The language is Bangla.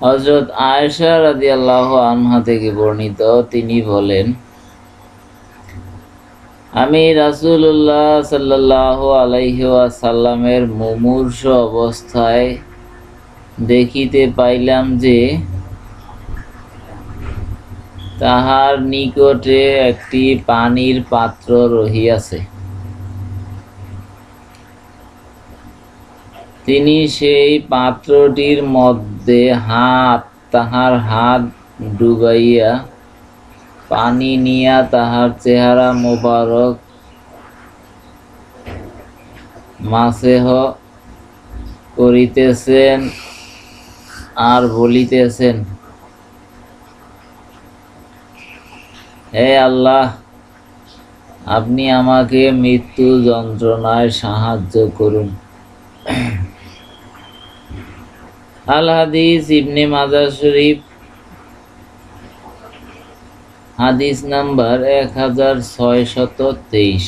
হজরত আয়েশা রাদিয়াল্লাহ আনহা থেকে বর্ণিত, তিনি বলেন, আমি রাসূলুল্লাহ সাল্লাহ আলাইসাল্লামের মুমূর্ষ অবস্থায় দেখিতে পাইলাম যে তাহার নিকটে একটি পানির পাত্র রহিয়াছে। তিনি সেই পাত্রটির মধ্যে হাত, তাহার হাত ডুবাইয়া পানি নিয়া তাহার চেহারা মোবারক মাসেহ করিতেছেন আর বলিতেছেন, হে আল্লাহ, আপনি আমাকে মৃত্যু যন্ত্রণায় সাহায্য করুন। আল হাদিস ইবনে মাজার শরীফ হাদিস নাম্বার এক হাজার ছয় শত তেইশ।